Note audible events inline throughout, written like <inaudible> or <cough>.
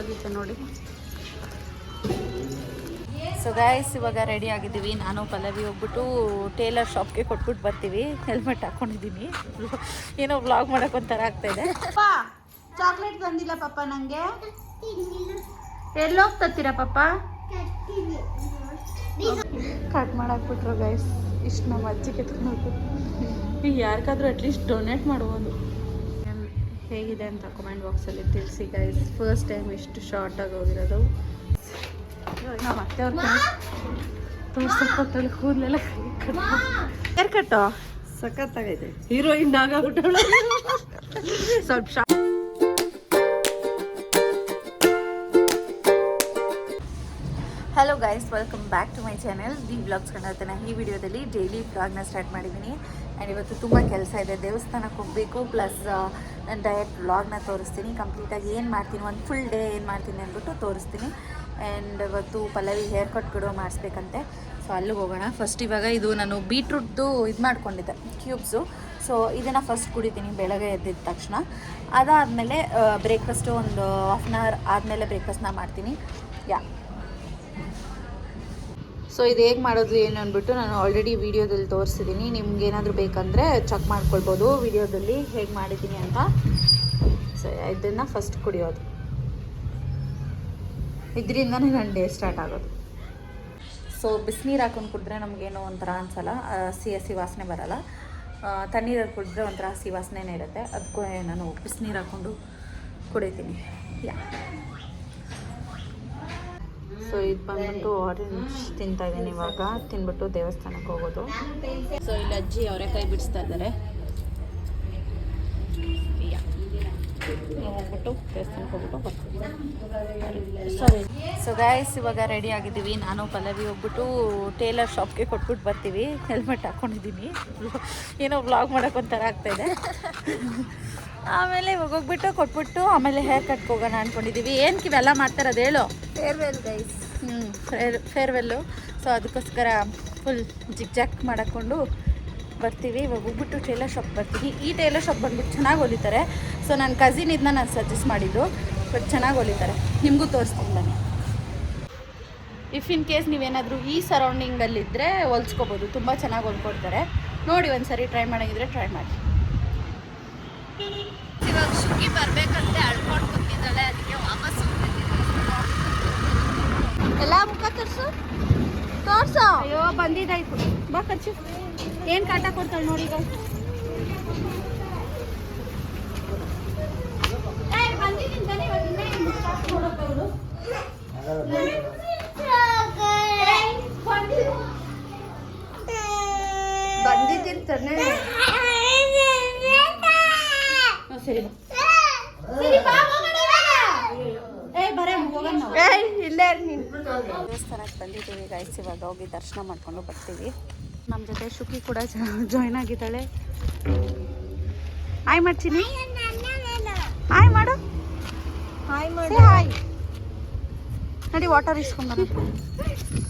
ಆಗಿದೆ ನೋಡಿ? So guys ಇವಾಗ ರೆಡಿ ಆಗಿದ್ದೀವಿ. ನಾನು ಪಲ್ಲವಿ ಹೋಗ್ಬಿಟ್ಟು ಟೇಲರ್ ಶಾಪ್ಗೆ ಕೊಟ್ಬಿಟ್ಟು ಬರ್ತೀವಿ. ಹೆಲ್ಮೆಟ್ ಹಾಕೊಂಡಿದ್ದೀನಿ. ಏನೋ ವ್ಲಾಗ್ ಮಾಡೋಕೆ ಒಂಥರ ಆಗ್ತಾಯಿದೆ ಚಾಕ್ಲೇಟ್ ತಂದಿಲ್ಲ ಪಪ್ಪ ನನಗೆ ಎಲ್ಲೋಗಿ ತತ್ತೀರಾ ಪಾಪ ಕಟ್ ಮಾಡಾಕ್ಬಿಟ್ರು ಗೈಸ್ ಇಷ್ಟು ನಮ್ಮ ಅಜ್ಜಿ ಕೆತ್ಕೊಂಡು ಈಗ ಯಾರಿಗಾದ್ರೂ ಅಟ್ಲೀಸ್ಟ್ ಡೊನೇಟ್ ಮಾಡ್ಬೋದು. ಹೇಗಿದೆ ಅಂತ ಕಮೆಂಟ್ ಬಾಕ್ಸಲ್ಲಿ ತಿಳಿಸಿ ಗೈಸ್ ಫಸ್ಟ್ ಟೈಮ್ ಇಷ್ಟು ಶಾರ್ಟಾಗಿ ಹೋಗಿರೋದು. ನಮ್ಮ ಕೂದಲೆಲ್ಲ ಹೇರ್ ಸಖತ್ತಾಗೈತೆ. ಹೀರೋಯಿನ್ ಆಗಾಗ್ಬಿಟ್ಟಳು ಸ್ವಲ್ಪ Shah hello guys welcome back to my channel the blogs ಕಂಡತನ ಈ ವಿಡಿಯೋದಲ್ಲಿ ಡೈಲಿ ಬ್ಲಾಗ್ನ ಸ್ಟಾರ್ಟ್ ಮಾಡಿದ್ದೀನಿ. ಆ್ಯಂಡ್ ಇವತ್ತು ತುಂಬ ಕೆಲಸ ಇದೆ. ದೇವಸ್ಥಾನಕ್ಕೆ ಹೋಗಬೇಕು. ಪ್ಲಸ್ ಡಯಟ್ ಬ್ಲಾಗ್ನ ತೋರಿಸ್ತೀನಿ. ಕಂಪ್ಲೀಟಾಗಿ ಏನು ಮಾಡ್ತೀನಿ, ಒಂದು ಫುಲ್ ಡೇ ಏನು ಮಾಡ್ತೀನಿ ಅಂದ್ಬಿಟ್ಟು ತೋರಿಸ್ತೀನಿ. ಆ್ಯಂಡ್ ಇವತ್ತು ಪಲ್ಲವಿ ಹೇರ್ ಕಟ್ ಕೂಡ ಮಾಡಿಸ್ಬೇಕಂತೆ. ಸೊ ಅಲ್ಲಿಗೆ ಹೋಗೋಣ. ಫಸ್ಟ್ ಇವಾಗ ಇದು ನಾನು ಬೀಟ್ರೂಟ್ದು ಇದು ಮಾಡ್ಕೊಂಡಿದ್ದೆ ಕ್ಯೂಬ್ಸು ಸೊ ಇದನ್ನು ಫಸ್ಟ್ ಕುಡಿತೀನಿ ಬೆಳಗ್ಗೆ ಎದ್ದಿದ ತಕ್ಷಣ. ಅದಾದಮೇಲೆ ಬ್ರೇಕ್ಫಾಸ್ಟು ಒಂದು ಹಾಫ್ ಆನ್ ಅವರ್ ಆದಮೇಲೆ ಬ್ರೇಕ್ಫಾಸ್ಟ್ನ ಮಾಡ್ತೀನಿ. ಯಾ ಸೊ ಇದು ಹೇಗೆ ಮಾಡೋದು ಏನು ಅಂದ್ಬಿಟ್ಟು ನಾನು ಆಲ್ರೆಡಿ ವೀಡಿಯೋದಲ್ಲಿ ತೋರಿಸಿದ್ದೀನಿ. ನಿಮ್ಗೆ ಏನಾದರೂ ಬೇಕಂದರೆ ಚೆಕ್ ಮಾಡ್ಕೊಳ್ಬೋದು. ವೀಡಿಯೋದಲ್ಲಿ ಹೇಗೆ ಮಾಡಿದ್ದೀನಿ ಅಂತ. ಸೊ ಇದನ್ನು ಫಸ್ಟ್ ಕುಡಿಯೋದು. ಇದರಿಂದನೇ ನನ್ನ ಡೇ ಸ್ಟಾರ್ಟ್ ಆಗೋದು. ಸೊ ಬಿಸಿನೀರು ಹಾಕೊಂಡು ಕುಡಿದ್ರೆ ನಮಗೇನೋ ಒಂಥರ ಅನ್ಸಲ್ಲ. ಹಸಿ ಹಸಿ ವಾಸನೆ ಬರಲ್ಲ. ತಣ್ಣೀರಲ್ಲಿ ಕುಡಿದ್ರೆ ಒಂಥರ ಹಸಿ ವಾಸನೆನೇ ಇರುತ್ತೆ. ಅದಕ್ಕೂ ನಾನು ಬಿಸಿನೀರು ಹಾಕ್ಕೊಂಡು ಕುಡಿತೀನಿ. ಯಾ ಸೊ ಇದು ಬಂದ್ಬಿಟ್ಟು ಆರೆಂಜ್ ತಿಂತಾ ಇದ್ದೀನಿ ಇವಾಗ. ತಿನ್ಬಿಟ್ಟು ದೇವಸ್ಥಾನಕ್ಕೆ ಹೋಗೋದು. ಸೊ ಇಲ್ಲಿ ಅಜ್ಜಿ ಅವರೆಕಾಯಿ ಬಿಡಿಸ್ತಾ ಇದ್ದಾರೆ. ಹೋಗ್ಬಿಟ್ಟು ದೇವಸ್ಥಾನಕ್ಕೆ ಹೋಗ್ಬಿಟ್ಟು ಸಾರಿ. ಸೊ ಗಾಯಸ್ ಇವಾಗ ರೆಡಿ ಆಗಿದ್ದೀವಿ. ನಾನು ಪಲ್ಲವಿ ಹೋಗ್ಬಿಟ್ಟು ಟೇಲರ್ ಶಾಪ್ಗೆ ಕೊಟ್ಬಿಟ್ಟು ಬರ್ತೀವಿ. ಹೆಲ್ಮೆಟ್ ಹಾಕ್ಕೊಂಡಿದ್ದೀನಿ ಏನೋ ಬ್ಲಾಗ್ ಮಾಡೋಕೆ ಒಂಥರ ಆಗ್ತಾಯಿದೆ ಆಮೇಲೆ ಇವಾಗ ಹೋಗ್ಬಿಟ್ಟು ಕೊಟ್ಬಿಟ್ಟು ಆಮೇಲೆ ಹೇರ್ ಕಟ್ಗೆ ಹೋಗೋಣ ಅಂದ್ಕೊಂಡಿದ್ದೀವಿ ಏನಕ್ಕೆ ಇವೆಲ್ಲ ಅದು ಹೇಳು. ಫೇರ್ವೆಲ್ ಗೈಸ್ ಹ್ಞೂ ಫೇರ್ ಫೇರ್ವೆಲ್ಲು ಸೊ ಅದಕ್ಕೋಸ್ಕರ ಫುಲ್ ಜಿಗ್ ಜಾಕ್ ಮಾಡಾಕೊಂಡು ಬರ್ತೀವಿ ಇವಾಗ ಹೋಗ್ಬಿಟ್ಟು ಟೈಲರ್ ಶಾಪ್ ಬರ್ತೀವಿ. ಈ ಟೈಲರ್ ಶಾಪ್ ಬಂದ್ಬಿಟ್ಟು ಚೆನ್ನಾಗಿ ಹೊಲಿತಾರೆ. ಸೊ ನನ್ನ ಕಸಿನ್ ಇದನ್ನ ನಾನು ಸಜೆಸ್ಟ್ ಮಾಡಿದ್ದು. ಬಟ್ ಚೆನ್ನಾಗಿ ಹೊಲಿತಾರೆ. ನಿಮಗೂ ತೋರಿಸ್ತೀನಿ ಬನ್ನಿ. ಇಫ್ ಇನ್ ಕೇಸ್ ನೀವೇನಾದರೂ ಈ ಸರೌಂಡಿಂಗಲ್ಲಿದ್ದರೆ ಹೊಲ್ಸ್ಕೊಬೋದು. ತುಂಬ ಚೆನ್ನಾಗಿ ಹೊಲ್ಕೊಡ್ತಾರೆ. ನೋಡಿ ಒಂದು ಸರಿ ಟ್ರೈ ಮಾಡೋಂಗಿದ್ರೆ ಟ್ರೈ ಮಾಡಿ. ಇವಾಗ ಶುಗಿ ಬರಬೇಕಂತ ಅಳ್ಕೊಂಡು ಕೂತಿದ್ದಾಳೆ. ಅದಕ್ಕೆ ವಾಪಸ್ ಎಲ್ಲ ಮುಖ ತೋರಿಸು. ತೋರಿಸು. ಅಯ್ಯೋ ಬಂದಿದ್ದಾಯ್ತು. ಬಾ ಖರ್ಚು ಏನು ಕಾಟ ಕೊಡ್ತಾಳೆ ನೋಡಿ ಈಗ ತಾನೆ ಹ್ಮ್, ಸರಿ ಬಾ ಏ ಬರೇ ಹೋಗೋಣ ನಾವು ಇಲ್ಲೇ ನೀನು ದೇವಸ್ಥಾನಕ್ಕೆ ಬಂದಿದ್ದೀವಿ ಗೈಸ್ ಇವಾಗ ಹೋಗಿ ದರ್ಶನ ಮಾಡ್ಕೊಂಡು ಬರ್ತೀವಿ. ನಮ್ಮ ಜೊತೆ ಶುಕಿ ಕೂಡ <laughs> ಜಾಯ್ನ್ ಆಗಿದ್ದಾಳೆ. ಹಾಯ್ ಮಾಡ್ತೀನಿ ಹಾಯ್ ಮಾಡು. ಹಾಯ್ ಮಾಡಿ ಹಾಯ್ ನಡಿ ವಾಟರ್ ಇಸ್ಕೊಂಬರ <laughs>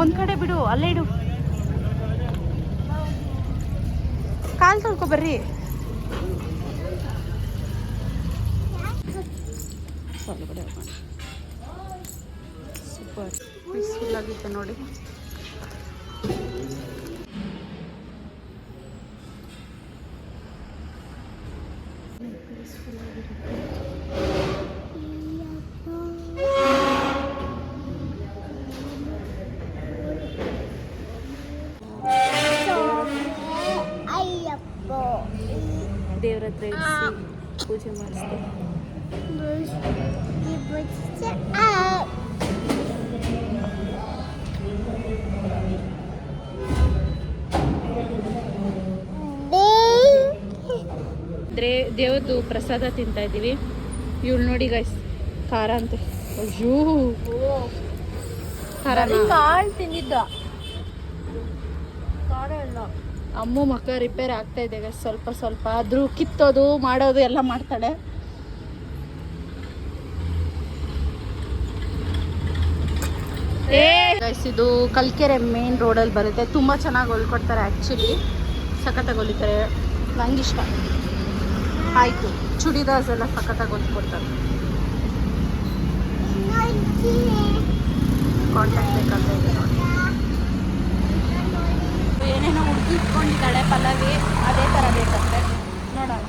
ಒಂದು ಕಡೆ ಬಿಡು ಅಲ್ಲೇ ಇಡು. ಕಾಲು ತೊಳ್ಕೊ ಬರ್ರಿ. ಸೂಪರ್ ಪೀಸ್ಫುಲ್ ಆಗಿತ್ತು ನೋಡಿ. ಇಡಿಸಿ ಪೂಜೆ ಮಾಡಿಸ್ದೆ ದೇ ದೇವ್ರದ್ದು ಪ್ರಸಾದ ತಿಂತಾ ಇದ್ದೀವಿ. ಇವಳು ನೋಡಿ ಗೈಸ್ ಖಾರ ಅಂತೆ. ಅಯ್ಯೋ. ಕಾಳು ತಿಂದಿದ್ದ ಕಾಳು ಎಲ್ಲ ಅಮ್ಮ ಮಕ್ಕ ರಿಪೇರ್ ಆಗ್ತಾ ಇದೆ ಸ್ವಲ್ಪ ಸ್ವಲ್ಪ ಆದರೂ ಕಿತ್ತೋದು, ಮಾಡೋದು ಎಲ್ಲ ಮಾಡ್ತಾಳೆ. ಇದು ಕಲ್ಕೆರೆ ಮೇನ್ ರೋಡಲ್ಲಿ ಬರುತ್ತೆ. ತುಂಬ ಚೆನ್ನಾಗಿ ಹೊಲ್ಕೊಡ್ತಾರೆ ಆ್ಯಕ್ಚುಲಿ ಸಖತ್ತಾಗಿ ಹೊಲಿತಾರೆ. ನಂಗೆ ಇಷ್ಟ. ಆಯಿತು. ಚೂಡಿದಾರ್ಸ್ ಎಲ್ಲ ಸಖತ್ತಾಗಿ ಹೊಲ್ಕೊಡ್ತಾರೆ. ಕಾಂಟ್ಯಾಕ್ಟ್ ಇದೆ ನೋಡಿ. ಏನೇನೋ ಹುಡುಗಿ ಇಟ್ಕೊಂಡಿದ್ದಾಳೆ ಪಲ್ಲವಿ ಅದೇ ಥರ ಬೇಕಂತೆ. ನೋಡೋಣ.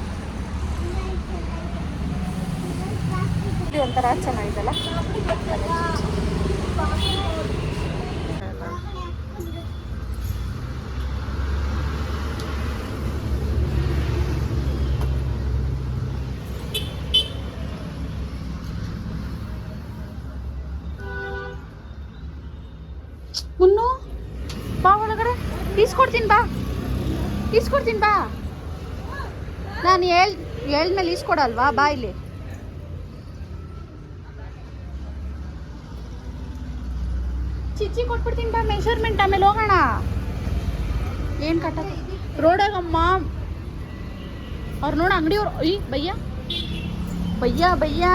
ಒಂಥರ ಚೆನ್ನಾಗಿದೆಲ್ಲ ಮುನ್ನು ಬಾ ಒಳಗಡೆ ಈಸ್ಕೊಡ್ತೀನಿ ಬಾ. ಈಸ್ಕೊಡ್ತೀನಿ ಬಾ. ನಾನು ಹೇಳ್ ಹೇಳ್ಮೇಲೆ ಈಸ್ಕೊಡಲ್ವಾ? ಬಾ ಇಲ್ಲಿ. ಚಿಚ್ಚಿ ಕೊಟ್ಬಿಡ್ತೀನಿ ಬಾ ಮೆಷರ್ಮೆಂಟ್ ಆಮೇಲೆ ಹೋಗೋಣ. ಏನು ಕಟ್ಟ ರೋಡಾಗಮ್ಮ. ಅವ್ರು ನೋಡ ಅಂಗಡಿಯವ್ರು ಅಯ್ಯ ಬಯ್ಯ. ಬಯ್ಯ ಬಯ್ಯ.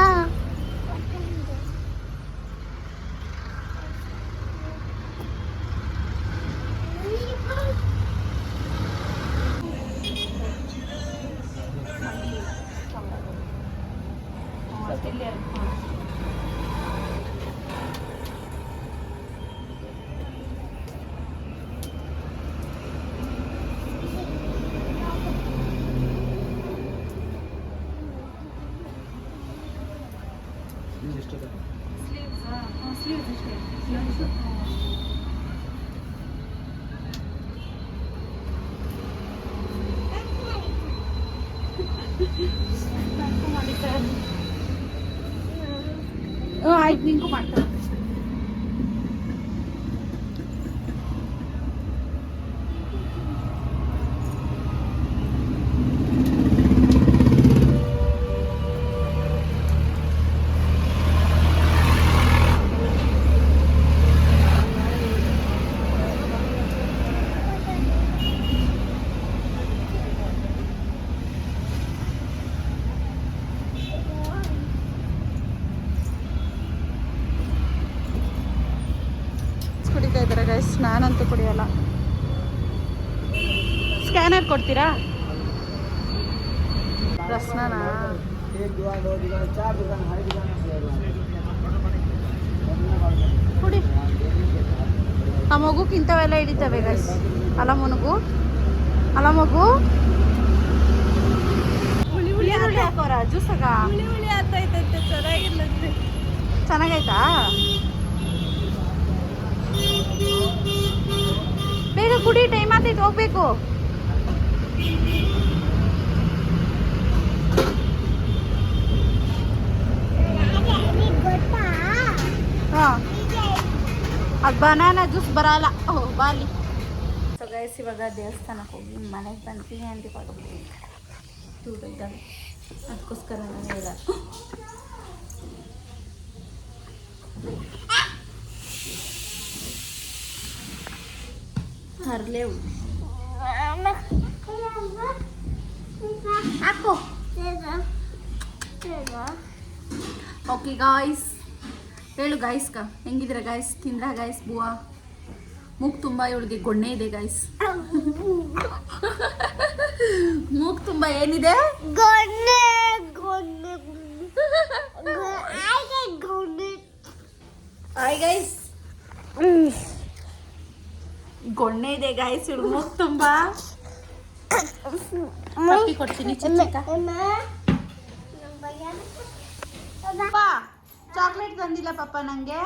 ಹ್ಞೂ ಆಯ್ತು ನಿಂಗೂ ಮಾಡ್ತಾರೆ ಕುಡಿತಾ ಇದ್ದಾರೆ ಗೈಸ್ ನಾನಂತೂ ಕುಡಿಯಲ್ಲ. ಸ್ಕ್ಯಾನರ್ ಕೊಡ್ತೀರಾ? ರಸ್ನಾನ ಕುಡಿ. ಆ ಮಗುಕ್ಕಿಂತವೆಲ್ಲ ಹಿಡಿತವೆ ಗೈಸ್ ಅಲ್ಲ ಮನಗು? ಅಲ್ಲ ಮಗು? ಜ್ಯೂಸ್ ಹಾಕೋರ ಹುಲಿ ಚೆನ್ನಾಗೈತಾ ಬೇಗ ಕುಡಿ ಟೈಮ್ ಆಗ್ತೈತೆ ಹೋಗ್ಬೇಕು. ಅದು ಬನಾನಾ ಜ್ಯೂಸ್ ಬರಲ್ಲ. ಓ, ಬಾಲಿ. ಸೊ ಗೈಸ್ ಇವಾಗ ದೇವಸ್ಥಾನಕ್ಕೆ ಹೋಗಿ ಮನೆಗೆ ಬಂತೀನಿ ಅಂತ ಇವಾಗ ದೂರ ಇದ್ದಾನೆ ಅದಕ್ಕೋಸ್ಕರ ನಾನು ಹೇಳ ಹರ್ಲೆ ಹಾಕೋ ಓಕೆ ಗಾಯ್ಸ್ ಹೇಳು ಗಾಯ್ಸ್ಕ ಹೆಂಗಿದ್ರ ಗಾಯ್ಸ್ ತಿಂದ್ರ ಗಾಯ್ಸ್ ಬುವಾ? ಮೂಗ್ ತುಂಬ ಇವಳಿಗೆ ಗೊಣ್ಣೆ ಇದೆ ಗಾಯ್ಸ್ ಮೂಗ್ ತುಂಬ ಏನಿದೆ? ಗೊನ್ನೆ ಗೊನ್ನೆ ಆಯ್ಕೆ ಗೊನ್ನೆ ಹಾಯ್ ಗೈಸ್ ಗೊಣ್ಣೆ ಇದೆ ಗಾಯ್ಸ್ ಇವಳು ಮೂಗ್ ತುಂಬ. ಪಟ್ಟಿ ಕೊಡ್ತೀನಿ ಚಾಕ್ಲೇಟ್ ತಂದಿಲ್ಲ ಪಪ್ಪ ನಂಗೆ.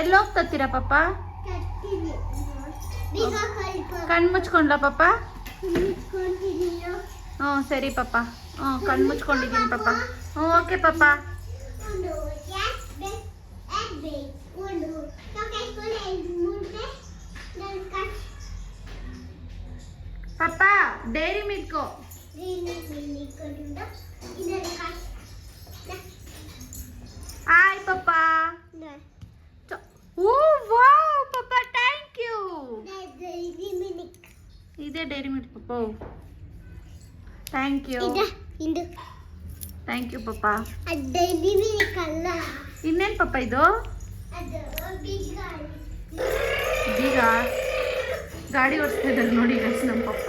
ಎಲ್ಲೋಗ್ ಪಾಪ? ಪಪ್ಪ ಕಣ್ ಮುಚ್ಕೊಂಡ್ಲ ಪಪ್ಪ ಹ್ಞೂ ಸರಿ ಪಪ್ಪ ಹ್ಞೂ ಕಣ್ ಮುಚ್ಕೊಂಡಿದ್ದೀನಿ ಪಾಪ. ಹ್ಞೂ ಓಕೆ ಪಪ್ಪ Papa, dairy milk ko. Hi, Papa. Oh, wow, Papa, thank you. Ida dairy milk. Papa. Thank you. Ida, Thank you, Papa. dairy milk Inen, Papa, ito? Ada, Biga. Biga. ಗಾಡಿ ಓಡಿಸ್ತಾ ಇದ್ದಾರೆ ನೋಡಿ ಗೈಸ್ ನಮ್ಮ ಪಪ್ಪ.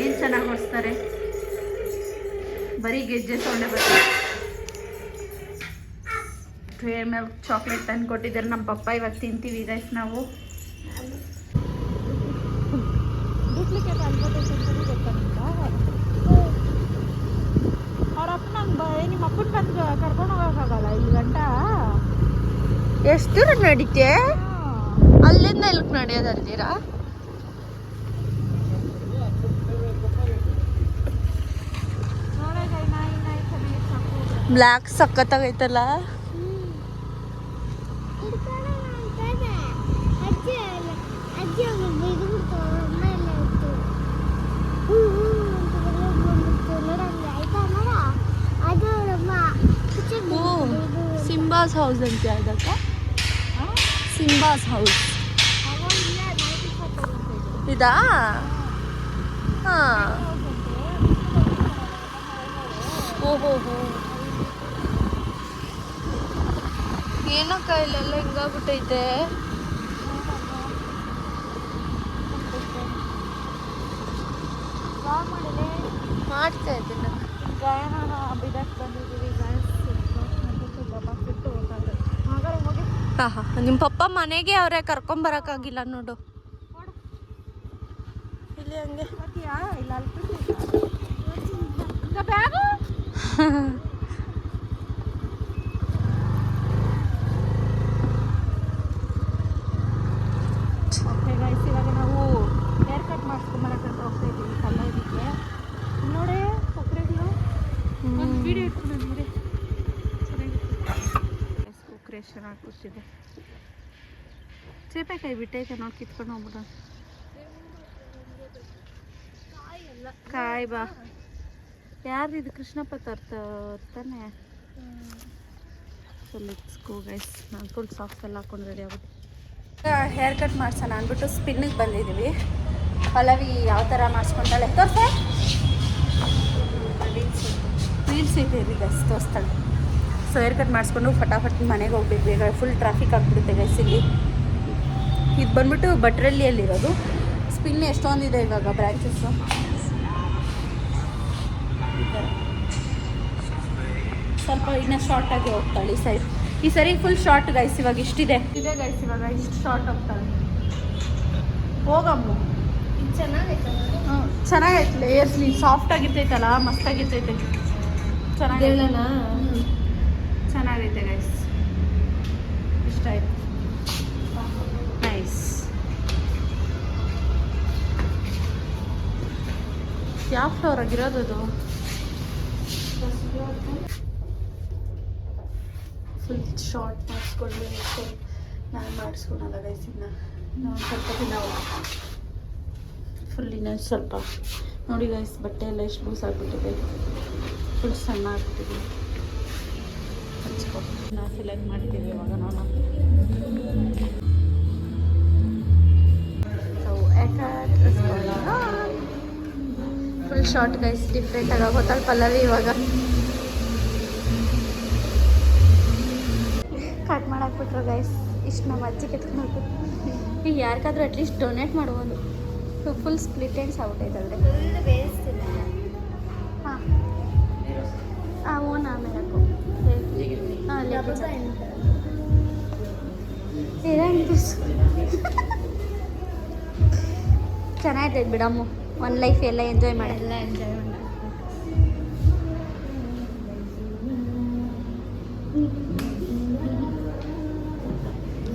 ಏನು ಚೆನ್ನಾಗಿ ಓಡಿಸ್ತಾರೆ? ಬರೀ ಗೆಜ್ಜೆ ಸೊಳ್ಳೆ ಬರ್ತಾರೆ. ಟ್ರೇ ಮೇಲೆ ಚಾಕ್ಲೇಟ್ ತಂದು ಕೊಟ್ಟಿದ್ದಾರೆ. ನಮ್ಮ ಪಪ್ಪ ಇವಾಗ ತಿಂತೀವಿ ಗೈಸ್ ನಾವು. ನಿಮ್ಮ ಅಪ್ಪನ ಬಂದು ಕರ್ಕೊಂಡು ಹೋಗೋಕ್ಕಾಗಲ್ಲ? ಈ ಗಂಟ? ಎಷ್ಟು ದೂರ ನಡೀತೆ ಅಲ್ಲಿಂದ ಇಲ್ಲಿಗೆ ನಡೆಯೋದಲ್ದಿರಾ ಬ್ಲ್ಯಾಕ್ ಸಖತ್ತಾಗೈತಲ್ಲ ಅಜ್ಜಿ ಅಲ್ಲ ಅಜ್ಜಿ ಅವ್ನು ಬಿದ್ಬಿಡ್ತು ಆಮೇಲೆ ಆಯ್ತು ಹೂ ಹೂ ಅಂತ ಬರೋದು ಬಂದ್ಬಿಡ್ತು ನೋಡಂಗೆ ಆಯ್ತಾ ನೋಡ ಅದು ಅವರಮ್ಮ ಓ ಸಿಂಬಾಸ್ ಹೌಸ್ ಅಂತ ಅದಕ್ಕ ಸಿಂಬಾಸ್ ಹೌಸ್ ಇದಾ ಹಾಂ. ಓಹೋ ಹೋ ಏನೋ ಇಲ್ಲೆಲ್ಲ ಹಿಂಗಾಗ್ಬಿಟ್ಟೈತೆ. ಮಾಡ್ತಾ ಇದ್ದೀನಿ. ಗಾಯನ ಬಿಡಕ್ಕೆ ಬಂದಿದ್ದೀವಿ ಹಾ ಹಾ ನಿಮ್ಮ ಪಪ್ಪ ಮನೆಗೆ ಅವರೇ ಕರ್ಕೊಂಬರೋಕ್ಕಾಗಿಲ್ಲ ನೋಡು. ಇಲ್ಲಿ ಹಂಗೆ. ಚೆನ್ನಾಗಿ ಕೂಸಿದೆ ಚೇಪೆಕಾಯಿ ಬಿಟ್ಟೈತೆ ನೋಡಿ ಕಿತ್ಕೊಂಡು ಹೋಗ್ಬಿಡ. ಕಾಯಿ ಬಾ. ಯಾರ್ದು ಇದು ಕೃಷ್ಣಪ್ಪ ತರ್ತಾನೆ? ಸೊ ಲೆಟ್ಸ್ ಗೋ ಗೈಸ್ ನಾನು ಫುಲ್ ಸಾಕ್ಸ್ ಎಲ್ಲ ಹಾಕೊಂಡು ರೆಡಿ ಆಗುತ್ತೆ ಹೇರ್ ಕಟ್ ಮಾಡ್ಸೋಣ ಅಂದ್ಬಿಟ್ಟು ಸ್ಪಿನ್ನಿಗೆ ಬಂದಿದ್ದೀವಿ ಪಲ್ಲವಿ ಯಾವ ಥರ ಮಾಡಿಸ್ಕೊಂತಾಳೆ? ತೋರ್ಸೆ. ರೀಲ್ಸ್ ಇದೆ ಗೈಸ್ ತೋರಿಸ್ತಾಳೆ. ಸೊ ಹೇರ್ ಕಟ್ ಮಾಡಿಸ್ಕೊಂಡು ಫಟಾಫಟ್ ಮನೆಗೆ ಹೋಗ್ಬೇಕು ಈಗ ಫುಲ್ ಟ್ರಾಫಿಕ್ ಆಗಿಬಿಡುತ್ತೆ ಗೈಸ್ ಇಲ್ಲಿ. ಇದು ಬಂದ್ಬಿಟ್ಟು ಭಟ್ರಳ್ಳಿಯಲ್ಲಿರೋದು. ಸ್ಪಿನ್ ಎಷ್ಟೊಂದಿದೆ ಇವಾಗ ಬ್ರ್ಯಾಂಚಸ್ಸು ಸ್ವಲ್ಪ ಇನ್ನ ಶಾರ್ಟ್ ಆಗಿ ಹೋಗ್ತಾಳೆ. ಈ ಸೈಡ್ ಈ ಸರಿ ಫುಲ್ ಶಾರ್ಟ್ ಗೈಸ್ ಇವಾಗ ಇಷ್ಟಿದೆ. ಇದೆ ಗೈಸ್ ಇವಾಗ ಇಷ್ಟು ಶಾರ್ಟ್ ಹೋಗ್ತಾಳೆ. ಹೋಗಮ್ಮ. ಚೆನ್ನಾಗೈತೆ ಹ್ಞೂ ಚೆನ್ನಾಗೈತೆ ಲೇಯರ್ಸ್ ಸಾಫ್ಟ್ ಆಗಿರ್ತೈತಲ್ಲ ಮಸ್ತ್ ಆಗಿರ್ತೈತೆ. ಚೆನ್ನಾಗೈತೆ. ಚೆನ್ನಾಗೈತೆ ಗೈಸ್ ಇಷ್ಟ ಆಯ್ತು. ನೈಸ್ ಯಾವ ಫ್ಲೋರ್ ಆಗಿರೋದು ಅದು? ಫುಲ್ ಶಾರ್ಟ್ ಮಾಡಿಸ್ಕೊಂಡು ನಾನು ಮಾಡಿಸ್ಕೊಳಲ್ಲ ಗೈಸ್ ಇನ್ನು. ಸ್ವಲ್ಪ ದಿನ ಫುಲ್ ಇನ್ನೊಂದು ಸ್ವಲ್ಪ. ನೋಡಿ ಗೈಸ್ ಬಟ್ಟೆ ಎಲ್ಲ ಎಷ್ಟು ಲೂಸ್ ಆಗಿಬಿಟ್ಟಿದೆ. ಫುಲ್ ಸಣ್ಣ ಆಗ್ಬಿಟ್ಟಿದೆ. ಹಚ್ಕೊ. ಸೆಲೆಕ್ಟ್ ಮಾಡಿದ್ದೀವಿ ಇವಾಗ ನಾನು ಫುಲ್ ಶಾರ್ಟ್ ಗೈಸ್ ಡಿಫ್ರೆಂಟ್ ಆಗಿ ಗೊತ್ತಾಗ ಪಲ್ಲವಿ ಇವಾಗ. ಕಟ್ ಮಾಡಾಕ್ಬಿಟ್ರು ಗೈಸ್ ಇಷ್ಟು ನಮ್ಮ ಅಜ್ಜಿ ಕೆತ್ಕೊಂಡು ಈಗ ಯಾರಿಗಾದ್ರೂ ಅಟ್ಲೀಸ್ಟ್ ಡೊನೇಟ್ ಮಾಡ್ಬೋದು. ಫುಲ್ ಸ್ಪ್ಲಿಟ್ ಎಂಡ್ಸ್ ಆಗ್ಬಿಟ್ಟೈತಲ್ರಿ ಫುಲ್ ವೇಸ್ಟ್ ಇದೆ ಹಾಂ. ಹಾಂ ಓನ್ ಆಮೇಲೆ ಹಾಕು. ಹಾಂ ಚೆನ್ನಾಗೈತೆ ಬಿಡಮ್ಮ. ಒನ್ ಲೈಫ್ ಎಲ್ಲ ಎಂಜಾಯ್ ಮಾಡಿ. ಎಲ್ಲ ಎಂಜಾಯ್ ಮಾಡಿ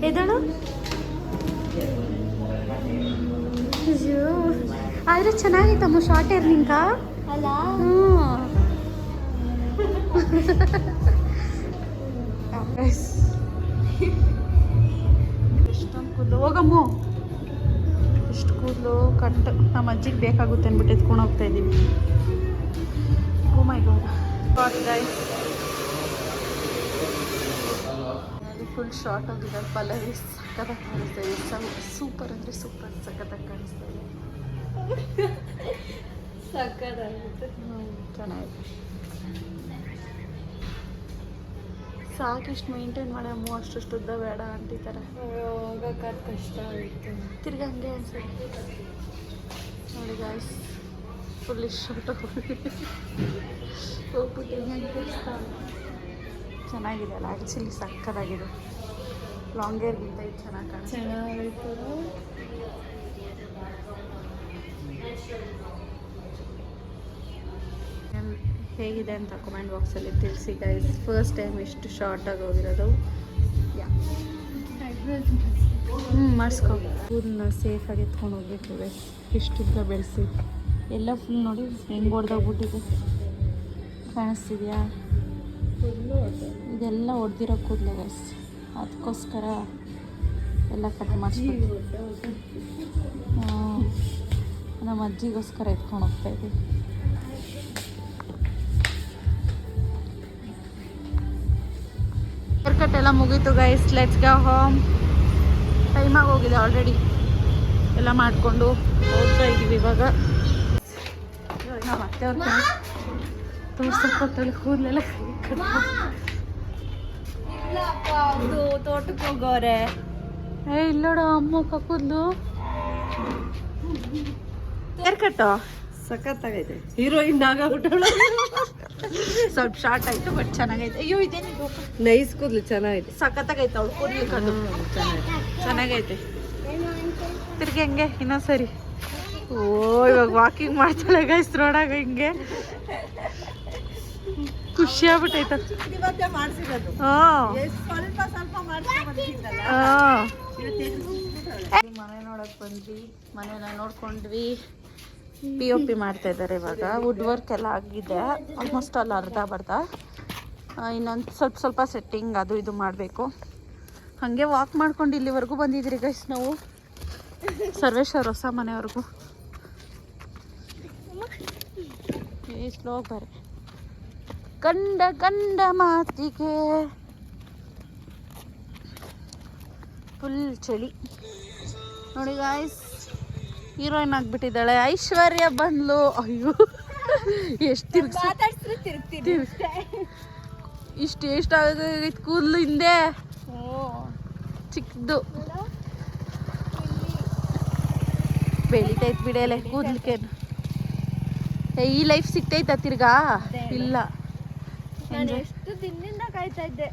ಎದಳು ಆದರೆ ಚೆನ್ನಾಗಿತ್ತಮ್ಮ ಶಾರ್ಟ್ ಏರ್ ನಿಂಗ ಅಲ್ಲ ಎಷ್ಟೊಂದು ಕೂದಲು ಹೋಗಮ್ಮು ಎಷ್ಟು ಕೂದಲು ಕಟ್ ನಮ್ಮ ಅಜ್ಜಿಗೆ ಬೇಕಾಗುತ್ತೆ ಅಂದ್ಬಿಟ್ಟು ಎತ್ಕೊಂಡು ಹೋಗ್ತಾ ಇದ್ದೀವಿ ಓ my god god guys full short ಆಗಿದೆ ಪಲ್ಲವಿ ಸಖತ್ತಾಗಿ ಕಾಣಿಸ್ತಾ ಇದೆ. ಸೂಪರ್ ಅಂದರೆ ಸೂಪರ್ ಸಖತ್ತಾಗಿ ಕಾಣಿಸ್ತಾ ಇದೆ. ಸಕ್ಕದಾಗುತ್ತೆ ಚೆನ್ನಾಗಿದೆ. ಸಾಕು ಇಷ್ಟು ಮೇಂಟೈನ್ ಮಾಡಮ್ಮ ಅಷ್ಟು ಉದ್ದ ಬೇಡ ಅಂತಿದ್ದಾರೆ. ಹೋಗಕ್ಕಾದ ಕಷ್ಟ ಆಗುತ್ತೆ ತಿರ್ಗಿ ಹಂಗೆ ಅನ್ಸುತ್ತೆ. ನೋಡಿ ಗಾಯ್ಸ್ ಫುಲ್ ಇಷ್ಟ ಹೋಗ್ಬಿಟ್ಟು ಹೆಂಗೆ ಚೆನ್ನಾಗಿದೆ ಅಲ್ಲ ಆ್ಯಕ್ಚುಲಿ ಸಕ್ಕದಾಗಿದೆ ಲಾಂಗ್ ಹೇರ್ಗಿಂತ ಇದು ಚೆನ್ನಾಗಿ ಕಾಣಿಸ್ತು ಚೆನ್ನಾಗಿತ್ತು ಹೇಗಿದೆ ಅಂತ ಕಮೆಂಟ್ ಬಾಕ್ಸಲ್ಲಿ ತಿಳಿಸಿ ಗೈಸ್ ಫಸ್ಟ್ ಟೈಮ್ ಇಷ್ಟು ಶಾರ್ಟಾಗಿ ಹೋಗಿರೋದು. ಯಾ ಹ್ಞೂ ಮಾಡಿಸ್ಕೊ. ಕೂದಲನ್ನ ಸೇಫಾಗಿ ಎತ್ಕೊಂಡು ಹೋಗ್ಬೇಕು ಗೈಸ್ ಇಷ್ಟುದ್ದ ಬೆಳೆಸಿ. ಎಲ್ಲ ಫುಲ್ ನೋಡಿ ಹೆಂಗೆ ಹೊಡೆದೋಗ್ಬಿಟ್ಟಿದೆ ಕಾಣಿಸ್ತಿದ್ಯಾ? ಇದೆಲ್ಲ ಒಡೆದಿರೋ ಕೂದಲು ಗೈಸ್ ಅದಕ್ಕೋಸ್ಕರ ಎಲ್ಲ ಕಟ್ ಮಾಡಿ ನಮ್ಮ ಅಜ್ಜಿಗೋಸ್ಕರ ಎತ್ಕೊಂಡು ಹೋಗ್ತಾ ಇದ್ದೀವಿ ಹೇರ್ ಕಟ್ ಎಲ್ಲ ಮುಗೀತು guys let's go home time ಹೋಗಿದೆ ಆಲ್ರೆಡಿ ಎಲ್ಲ ಮಾಡಿಕೊಂಡು ಹೋಗ್ತಾ ಇದ್ದೀವಿ ಇವಾಗ. ನಮ್ಮ ಅತ್ತೆ ತೋರ್ಸಕ್ಕೊಟ್ಟಲ್ಲಿ ಕೂದಲೆಲ್ಲ ಅದು ತೋಟಕ್ಕೆ ಹೋಗೋರೆ ಏ ಇಲ್ಲೋಡ ಅಮ್ಮ ಕೂದಲು ಹೇರ್ ಕಟ್ಟು ಸಖತ್ತಾಗೈತೆ ಹೀರೋಯಿನ್ ಆಗಾಗ್ಬಿಟ್ಟಳು ಸ್ವಲ್ಪ ಶಾರ್ಟ್ ಆಯ್ತು ಬಟ್ ಚೆನ್ನಾಗೈತೆ. ಅಯ್ಯೋ ಇದೇನಿದು ನೈಸ್ ಕೂದ್ಲು ಚೆನ್ನಾಗಿದೆ. ಸಖತ್ತಾಗೈತೆ ಅವಳು ಕೂದಲು ಕಟ್ಟು ಚೆನ್ನಾಗೈತೆ. ತಿರ್ಗಿ ಹಂಗೆ? ಇನ್ನೊಂದ್ಸರಿ ಓ ಇವಾಗ ವಾಕಿಂಗ್ ಮಾಡ್ತಾಳೆ ಗೈಸ್ ರೋಡಾಗ ಹಿಂಗೆ. ಖುಷಿ ಆಗ್ಬಿಟ್ಟೈತ. ಇವತ್ತೇ ಮಾಡಿಸಿರೋದು. ಹಾಂ. ಸ್ವಲ್ಪ ಸ್ವಲ್ಪ ಮಾಡ್ಕೊಂಡ್ಬಂದಿದ್ದಲ್ಲ ಹಾಂ. ಮನೆ ನೋಡಕ್ ಬಂದ್ವಿ. ಮನೆನ ನೋಡ್ಕೊಂಡ್ವಿ. ಪಿ ಒ ಪಿ ಮಾಡ್ತಾ ಇದ್ದಾರೆ ಇವಾಗ. ವುಡ್ ವರ್ಕ್ ಎಲ್ಲ ಆಗಿದೆ. ಆಲ್ಮೋಸ್ಟ್ ಅಲ್ಲಿ ಅರ್ಧ ಬರ್ಧ ಇನ್ನೊಂದು ಸ್ವಲ್ಪ ಸ್ವಲ್ಪ ಸೆಟ್ಟಿಂಗ್ ಅದು ಇದು ಮಾಡಬೇಕು. ಹಾಗೆ ವಾಕ್ ಮಾಡ್ಕೊಂಡು ಇಲ್ಲಿವರೆಗೂ ಬಂದಿದ್ರಿ ಗೈಸ್ ನಾವು. ಸರ್ವೇಶ್ವರ್ ಹೊಸ ಮನೆವರೆಗೂ. ಈ ಸ್ಲೋ ಬರ್ರಿ ಗಂಡ ಗಂಡ ಮಾತಿಗೆ. ಫುಲ್ ಚಳಿ. ನೋಡಿ ಗಾಯ್ಸ್ ಹೀರೋಯಿನ್ ಆಗ್ಬಿಟ್ಟಿದ್ದಾಳೆ. ಐಶ್ವರ್ಯ ಬಂದ್ಲು. ಅಯ್ಯೋ ಎಷ್ಟು ತಿರ್ಗ್ಸ ಇಷ್ಟು ಎಷ್ಟು ಆಗೈತೆ ಕೂದಲು ಹಿಂದೆ. ಚಿಕ್ಕದು ಬೆಳಿತೈತೆ ಬಿಡಲೆ ಏ ಈ ಲೈಫ್ ಸಿಗ್ತೈತ ತಿರ್ಗಾ? ಇಲ್ಲ. ನಾನು ಎಷ್ಟು ದಿನದಿಂದ ಕಾಯ್ತಾ ಇದ್ದೆ.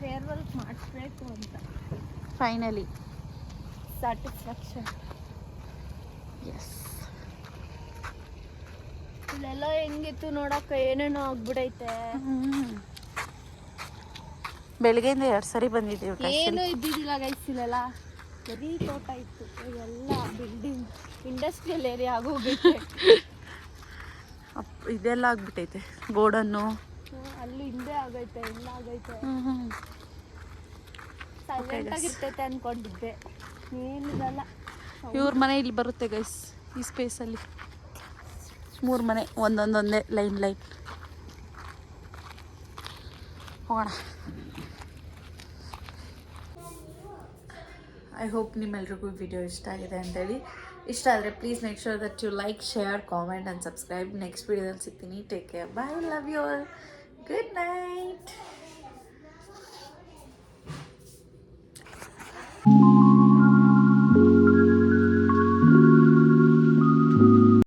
ಫೇರ್ವೆಲ್ ಮಾಡಿಸ್ಬೇಕು ಅಂತ. ಫೈನಲಿ ಸ್ಯಾಟಿಸ್ಫ್ಯಾಕ್ಷನ್ ಎಸ್ ಇಲ್ಲೆಲ್ಲ ಹೆಂಗಿತ್ತು ನೋಡಕ್ಕ ಏನೇನೋ ಆಗ್ಬಿಡೈತೆ. ಬೆಳಗ್ಗೆಯಿಂದ ಎರಡು ಸರಿ ಬಂದಿದ್ದೀವಿ ಏನೂ. ಇದ್ದಿದ್ದಿಲ್ಲ ಗೈಸ್ ಇಲ್ಲೆಲ್ಲ. ಬರೀ ತೋಟ ಇತ್ತು. ಎಲ್ಲ ಬಿಲ್ಡಿಂಗ್ ಇಂಡಸ್ಟ್ರಿಯಲ್ ಏರಿಯಾ ಅಪ್ಪ ಇದೆಲ್ಲ ಆಗ್ಬಿಟ್ಟೈತೆ. ಗೋಡನ್ನು ಅಲ್ಲಿ ಹಿಂದೆ ಆಗೈತೆ ಇಲ್ಲ ಆಗೈತೆ. ಸೈಲೆಂಟ್. ಆಗಿರ್ತೈತೆ ಅನ್ಕೊಂಡಿದ್ದೆ. ಏನಿರಲ್ಲ. ಇವ್ರ ಮನೆ ಇಲ್ಲಿ ಬರುತ್ತೆ ಗೈಸ್ ಈ ಸ್ಪೇಸಲ್ಲಿ ಮೂರು ಮನೆ ಒಂದೊಂದೊಂದೇ ಲೈನ್ ಲೈನ್. ಹೋಗೋಣ. ಐ ಹೋಪ್ ನಿಮ್ಮೆಲ್ರಿಗೂ ವಿಡಿಯೋ ಇಷ್ಟ ಆಗಿದೆ ಅಂತೇಳಿ. ಇಷ್ಟ ಆದರೆ please make sure that you like share comment and subscribe next ವಿಡಿಯೋದಲ್ಲಿ ಸಿಗ್ತೀನಿ. Take care bye love you all good night